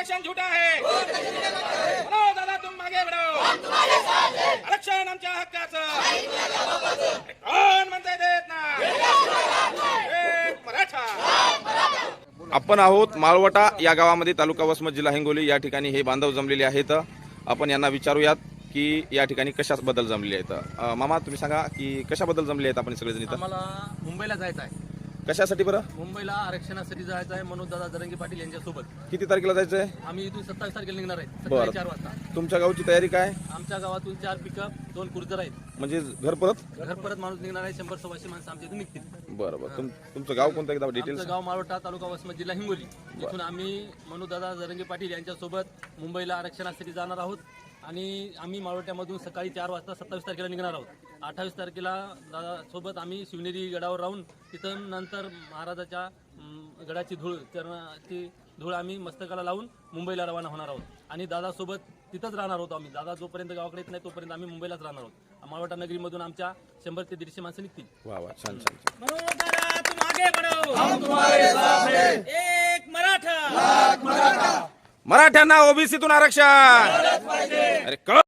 आरक्षण झुटा है म्हणो दादा तुम मागे बढो. आरक्षण आमच्या हक्काचं. कोण म्हणताय देत ना एक मराठा. आपण आहोत माळवटा या गावामध्ये तालुका वसमत जिल्हा हिंगोली. या ठिकाणी हे बांधव जमलेले आहेत. आपण यांना विचारूयात की या ठिकाणी कशाबद्दल जमले आहेत. अं, मामा तुम्ही सांगा की कशाबद्दल जमले आहेत आपण सगळेजण इथं? आम्हाला मुंबईला जायचं आहे. कशासाठी बरं? मुंबईला आरक्षणासाठी जायचं आहे मनोज दादा जरंगी पाटील यांच्यासोबत. किती तारखेला जायचं आहे आम्ही इथून सत्तावीस तारखेला निघणार आहे. सकाळी चार वाजता. तुमच्या गावची तयारी काय? आमच्या गावातून चार पिकअप दोन कुर्जर आहेत. म्हणजे घर परत? घर परत माणूस निघणार आहे शंभर सव्वाशे माणसं आमच्या इथून निघतील. बरं बरं. तुम तुमचं गाव कोणतं एकदा डिटेल्स आमचं गाव माळवटा तालुका वसमत जिल्हा हिंगोली. इथून आम्ही मनोजदादा जरंगे पाटील यांच्यासोबत मुंबईला आरक्षणासाठी जाणार आहोत. आणि आम्ही माळवट्यामधून सकाळी चार वाजता सत्तावीस तारखेला निघणार आहोत. अठ्ठावीस तारखेला दादा सोबत आम्ही शिवनेरी गडावर राहून तिथं नंतर महाराजाच्या गडाची धूळ चरणाची धूळ आम्ही मस्तकाला लावून मुंबईला रवाना होणार आहोत. आणि दादासोबत तिथंच राहणार आहोत आम्ही. दादा जोपर्यंत गावाकडे येत नाही तोपर्यंत आम्ही मुंबईलाच राहणार आहोत. माळवटा नगरीमधून आमच्या शंभर ते दीडशे माणसं निघतील. मराठ्यांना ओबीसीतून आरक्षण. अरे क